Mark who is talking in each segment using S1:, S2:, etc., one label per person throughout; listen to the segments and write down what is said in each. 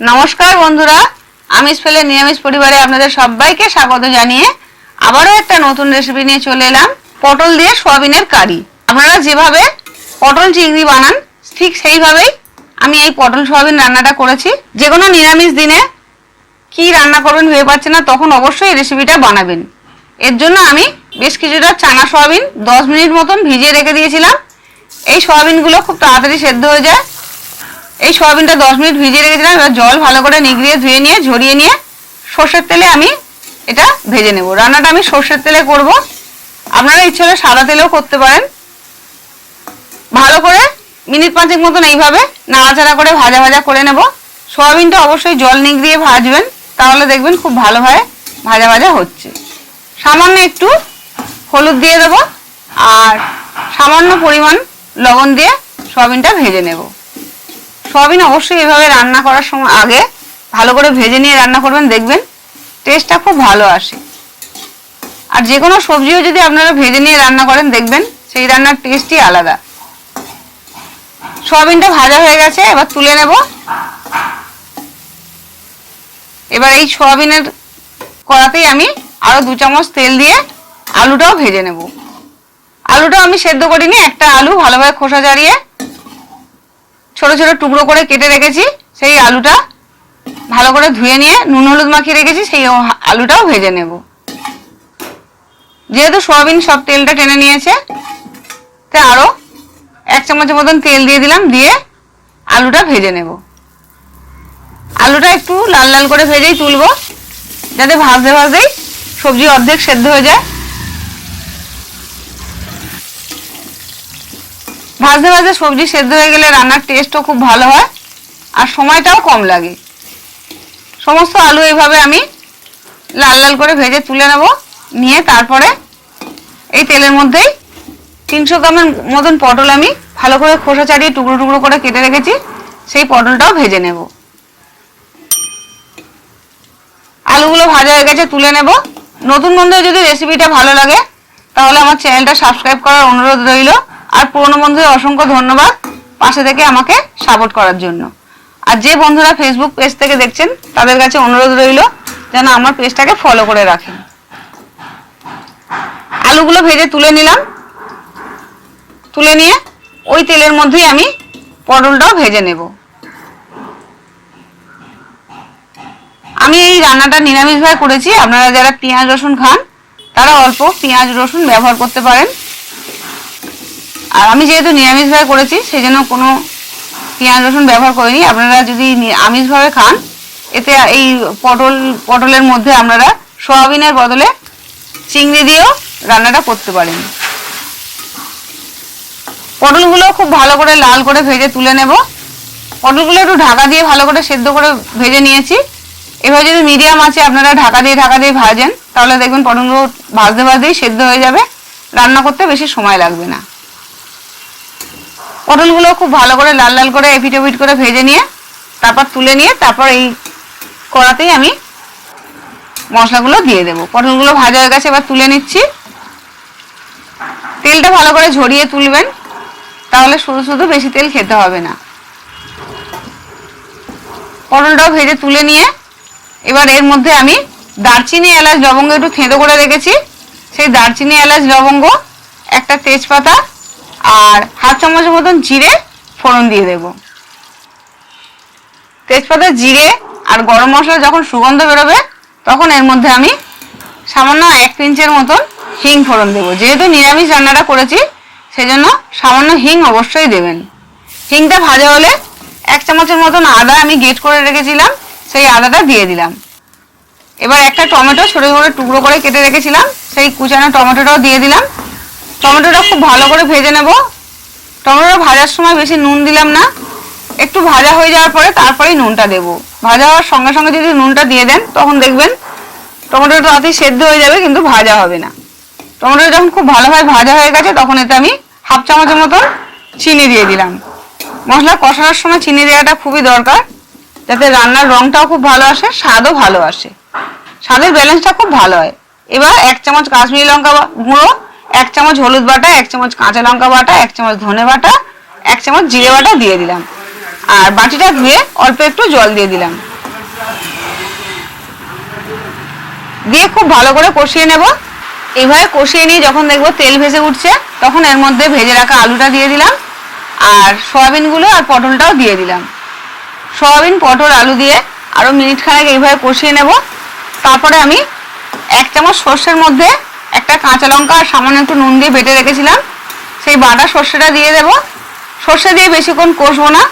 S1: নমস্কার বন্ধুরা আমিষ ফেলে নিরামিষ পরিবারে আপনাদের সবাইকে স্বাগত জানিয়ে আবারও একটা নতুন রেসিপি নিয়ে চলে এলাম, পটল দিয়ে সোয়াবিনের কারি। আপনারা যেভাবে পটল চিংড়ি বানান, ঠিক সেইভাবেই আমি এই পটল সোয়াবিন রান্নাটা করেছি। যে কোনো নিরামিষ দিনে কি রান্না করবেন ভেবে পাচ্ছেন না, তখন অবশ্যই এই রেসিপিটা বানাবেন। এর জন্য আমি বেশ কিছুটা চানা সোয়াবিন দশ মিনিট মতন ভিজিয়ে রেখে দিয়েছিলাম। এই সোয়াবিনগুলো খুব তাড়াতাড়ি সেদ্ধ হয়ে যায়। এই সয়াবিনটা দশ মিনিট ভিজিয়ে রেখেছিলাম, এবার জল ভালো করে নিগড়িয়ে, ধুয়ে নিয়ে, ঝরিয়ে নিয়ে সর্ষের তেলে আমি এটা ভেজে নেব। রান্নাটা আমি সর্ষের তেলে করব। আপনারা ইচ্ছে হলে সাদা তেলেও করতে পারেন। ভালো করে মিনিট পাঁচেক মতন এইভাবে নাড়াচাড়া করে ভাজা ভাজা করে নেব। সয়াবিনটা অবশ্যই জল নিগড়িয়ে ভাজবেন, তাহলে দেখবেন খুব ভালোভাবে ভাজা ভাজা হচ্ছে। সামান্য একটু হলুদ দিয়ে দেবো, আর সামান্য পরিমাণ লবণ দিয়ে সয়াবিনটা ভেজে নেব। সয়াবিন অবশ্যই এভাবে রান্না করার সময় আগে ভালো করে ভেজে নিয়ে রান্না করবেন, দেখবেন টেস্টটা খুব ভালো আসে। আর যে কোনো সবজিও যদি আপনারা ভেজে নিয়ে রান্না করেন, দেখবেন সেই রান্নার টেস্টই আলাদা। সয়াবিনটা ভাজা হয়ে গেছে, এবার তুলে নেব। এবার এই সয়াবিনের কড়াতেই আমি আরও দু চামচ তেল দিয়ে আলুটাও ভেজে নেব। আলুটাও আমি সেদ্ধ করিনি, একটা আলু ভালোভাবে খোসা ছাড়িয়ে ছোট ছোট টুকরো করে কেটে রেখেছি, সেই আলুটা ভালো করে ধুয়ে নিয়ে নুন হলুদ মাখিয়ে রেখেছি, সেই আলুটাও ভেজে নেব। যেহেতু সয়াবিন সব তেলটা টেনে নিয়েছে তাই আরও এক চামচের মতন তেল দিয়ে দিলাম, দিয়ে আলুটা ভেজে নেব। আলুটা একটু লাল লাল করে ভেজেই তুলবো, যাতে ভাজতে ভাজতেই সবজি অর্ধেক সেদ্ধ হয়ে যায়। ভাজতে ভাজতে সবজি সেদ্ধ হয়ে গেলে রান্নার টেস্টও খুব ভালো হয়, আর সময়টাও কম লাগে। সমস্ত আলু এইভাবে আমি লাল লাল করে ভেজে তুলে নেব, নিয়ে তারপরে এই তেলের মধ্যেই তিনশো গ্রামের মতন পটল আমি ভালো করে খোসা ছাড়িয়ে টুকরো টুকরো করে কেটে রেখেছি, সেই পটলটাও ভেজে নেব। আলুগুলো ভাজা হয়ে গেছে, তুলে নেব। নতুন বন্ধু যদি রেসিপিটা ভালো লাগে, তাহলে আমার চ্যানেলটা সাবস্ক্রাইব করার অনুরোধ রইল। আর পুরনো বন্ধুদের অসংখ্য ধন্যবাদ পাশে থেকে আমাকে সাপোর্ট করার জন্য। আর যে বন্ধুরা ফেসবুক পেজ থেকে দেখছেন, তাদের কাছে অনুরোধ রইল যেন আমার পেজটাকে ফলো করে রাখেন। আলুগুলো ভেজে তুলে নিলাম। তুলে নিয়ে ওই তেলের মধ্যেই আমি পটলটাও ভেজে নেব। আমি এই রান্নাটা নিরামিষভাবে করেছি। আপনারা যারা পেঁয়াজ রসুন খান, তারা অল্প পেঁয়াজ রসুন ব্যবহার করতে পারেন। আর আমি যেহেতু নিরামিষভাবে করেছি সেই জন্য কোনো পেঁয়াজ, রসুন ব্যবহার করিনি। আপনারা যদি আমিষভাবে খান, এতে এই পটল, পটলের মধ্যে আপনারা সয়াবিনের বদলে চিংড়ি দিয়েও রান্নাটা করতে পারেন। পটলগুলো খুব ভালো করে লাল করে ভেজে তুলে নেব। পটলগুলো একটু ঢাকা দিয়ে ভালো করে সেদ্ধ করে ভেজে নিয়েছি। এভাবে যদি মিডিয়াম আছে, আপনারা ঢাকা দিয়ে ঢাকা দিয়ে ভাজেন, তাহলে দেখবেন পটলগুলো ভাজতে, ভাজতেই সেদ্ধ হয়ে যাবে। রান্না করতে বেশি সময় লাগবে না। পটলগুলো খুব ভালো করে লাল লাল করে এপিট ওপিট করে ভেজে নিয়ে, তারপর তুলে নিয়ে, তারপর এই কড়াতেই আমি মশলাগুলো দিয়ে দেবো। পটলগুলো ভাজা হয়ে গেছে, এবার তুলে নিচ্ছি। তেলটা ভালো করে ঝরিয়ে তুলবেন, তাহলে শুধু শুধু বেশি তেল খেতে হবে না। পটলটাও ভেজে তুলে নিয়ে, এবার এর মধ্যে আমি দারচিনি, এলাচ, লবঙ্গ একটু থেঁতো করে রেখেছি। সেই দারচিনি, এলাচ, লবঙ্গ, একটা তেজপাতা আর হাফ চামচের মতন জিরে ফোড়ন দিয়ে দেব। তেজপাতা, জিরে আর গরম মশলা যখন সুগন্ধ বেরোবে, তখন এর মধ্যে আমি সামান্য এক পিঞ্চের মতন হিং ফোড়ন দেবো। যেহেতু নিরামিষ রান্নাটা করেছি, সেজন্য সামান্য হিং অবশ্যই দেবেন। হিংটা ভাজা হলে এক চামচের মতন আদা আমি গেট করে রেখেছিলাম, সেই আদাটা দিয়ে দিলাম। এবার একটা টমেটো ছোটো ছোটো টুকরো করে কেটে রেখেছিলাম, সেই কুচানো টমেটোটাও দিয়ে দিলাম। টমেটোটা খুব ভালো করে ভেজে নেব। টমেটোটা ভাজার সময় বেশি নুন দিলাম না। একটু ভাজা হয়ে যাওয়ার পরে তারপরেই নুনটা দেবো। ভাজা হওয়ার সঙ্গে সঙ্গে যদি নুনটা দিয়ে দেন, তখন দেখবেন টমেটোটা তাড়াতাড়ি সেদ্ধ হয়ে যাবে, কিন্তু ভাজা হবে না। টমেটোটা যখন খুব ভালোভাবে ভাজা হয়ে গেছে, তখন এতে আমি হাফ চামচের মতন চিনি দিয়ে দিলাম। মশলা কষানোর সময় চিনি দেওয়াটা খুবই দরকার, যাতে রান্নার রংটাও খুব ভালো আসে, স্বাদও ভালো আসে। স্বাদের ব্যালেন্সটা খুব ভালো হয়। এবার এক চামচ কাশ্মীরি লঙ্কা গুঁড়ো এক চামচ হলুদ বাটা, এক চামচ কাঁচা লঙ্কা বাটা, এক চামচ ধনে বাটা, এক চামচ জিরে বাটা দিয়ে দিলাম। আর বাটিটা ধুয়ে অল্প একটু জল দিয়ে দিলাম। দিয়ে খুব ভালো করে কষিয়ে নেব। এইভাবে কষিয়ে নিয়ে যখন দেখব তেল ভেসে উঠছে, তখন এর মধ্যে ভেজে রাখা আলুটা দিয়ে দিলাম, আর সয়াবিনগুলো আর পটলটাও দিয়ে দিলাম। সয়াবিন, পটল, আলু দিয়ে আরও মিনিট খানেক এইভাবে কষিয়ে নেব। তারপরে আমি এক চামচ সর্ষের মধ্যে একটা কাঁচা লঙ্কা আর সামান্য একটু নুন দিয়ে বেটে রেখেছিলাম। সেই বাটা সর্ষেটা দিয়ে দেব। সর্ষে দিয়ে বেশিক্ষণ কষবো না,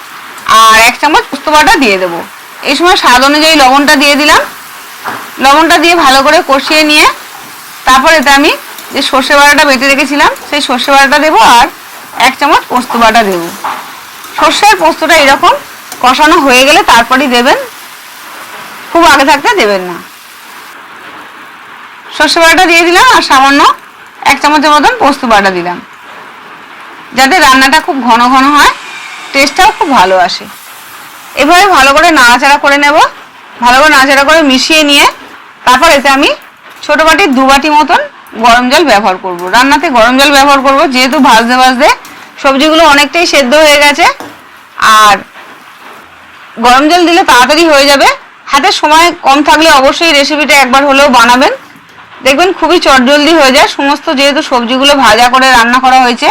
S1: আর এক চামচ পোস্ত বাটা দিয়ে দেবো। এই সময় স্বাদ অনুযায়ী লবণটা দিয়ে দিলাম। লবণটা দিয়ে ভালো করে কষিয়ে নিয়ে, তারপর এতে আমি যে সর্ষে বাটাটা বেটে রেখেছিলাম, সেই সর্ষে বাটাটা দেবো আর এক চামচ পোস্ত বাটা দেবো। সর্ষে আর পোস্তটা এরকম কষানো হয়ে গেলে তারপরেই দেবেন। খুব আগে থাকতে দেবেন না। সর্ষে বাটা দিয়ে দিলাম আর সামান্য এক চামচের মতন পোস্ত বাটা দিলাম। যাতে রান্নাটা খুব ঘন ঘন হয় টেস্টটাও খুব ভালো আসে। এভাবে ভালো করে নাড়াচাড়া করে নেব। ভালো করে নাড়াচাড়া করে মিশিয়ে নিয়ে তারপর এতে আমি ছোট বাটির দু বাটি মতন গরম জল ব্যবহার করব। রান্নাতে গরম জল ব্যবহার করব, যেহেতু ভাজতে ভাজতে সবজিগুলো অনেকটাই সেদ্ধ হয়ে গেছে। আর গরম জল দিলে তাড়াতাড়ি হয়ে যাবে। হাতে সময় কম থাকলে অবশ্যই রেসিপিটা একবার হলেও বানাবেন। দেখবেন খুবই চটজলদি হয়ে যায়। সমস্ত যেহেতু সবজিগুলো ভাজা করে রান্না করা হয়েছে,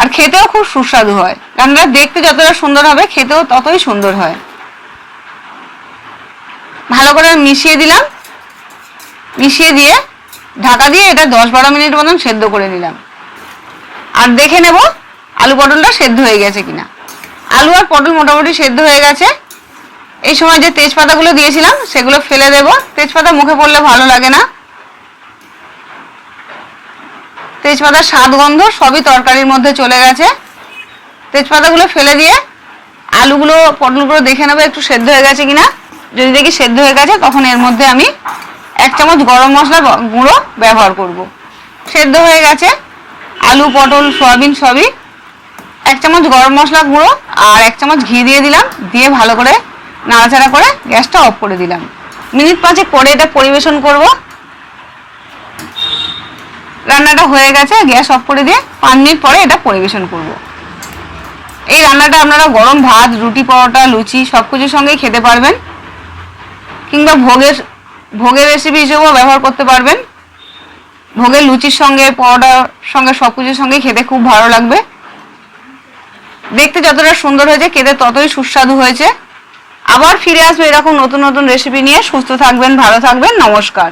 S1: আর খেতেও খুব সুস্বাদু হয়। রান্নাটা দেখতে যতটা সুন্দর হবে, খেতেও ততই সুন্দর হয়। ভালো করে মিশিয়ে দিলাম। মিশিয়ে দিয়ে ঢাকা দিয়ে এটা দশ বারো মিনিট মতন সেদ্ধ করে নিলাম। আর দেখে নেব আলু পটলটা সেদ্ধ হয়ে গেছে কিনা। আলু আর পটল মোটামুটি সেদ্ধ হয়ে গেছে। এই সময় যে তেজপাতাগুলো দিয়েছিলাম, সেগুলো ফেলে দেব। তেজপাতা মুখে পড়লে ভালো লাগে না। তেজপাতার স্বাদ গন্ধ সবই তরকারির মধ্যে চলে গেছে। তেজপাতাগুলো ফেলে দিয়ে আলুগুলো, পটলগুলো দেখে নেব একটু সেদ্ধ হয়ে গেছে কিনা। যদি দেখি সেদ্ধ হয়ে গেছে, তখন এর মধ্যে আমি এক চামচ গরম মশলা গুঁড়ো ব্যবহার করব। সেদ্ধ হয়ে গেছে। আলু, পটল, সয়াবিন সবই। এক চামচ গরম মশলা গুঁড়ো আর এক চামচ ঘি দিয়ে দিলাম। দিয়ে ভালো করে নাড়াচাড়া করে গ্যাসটা অফ করে দিলাম। মিনিট পাঁচেক পরে এটা পরিবেশন করব। রান্নাটা হয়ে গেছে, গ্যাস অফ করে দিয়ে পাঁচ মিনিট পরে এটা পরিবেশন করব। এই রান্নাটা আপনারা গরম ভাত, রুটি, পরোটা, লুচি সব কিছুর সঙ্গেই খেতে পারবেন। কিংবা ভোগের ভোগের রেসিপি হিসেবেও ব্যবহার করতে পারবেন। ভোগের, লুচির সঙ্গে, পরোটার সঙ্গে সব কিছুর সঙ্গে খেতে খুব ভালো লাগবে। দেখতে যতটা সুন্দর হয়েছে, খেতে ততই সুস্বাদু হয়েছে। আবার ফিরে আসব এরকম নতুন নতুন রেসিপি নিয়ে। সুস্থ থাকবেন ভালো থাকবেন। নমস্কার।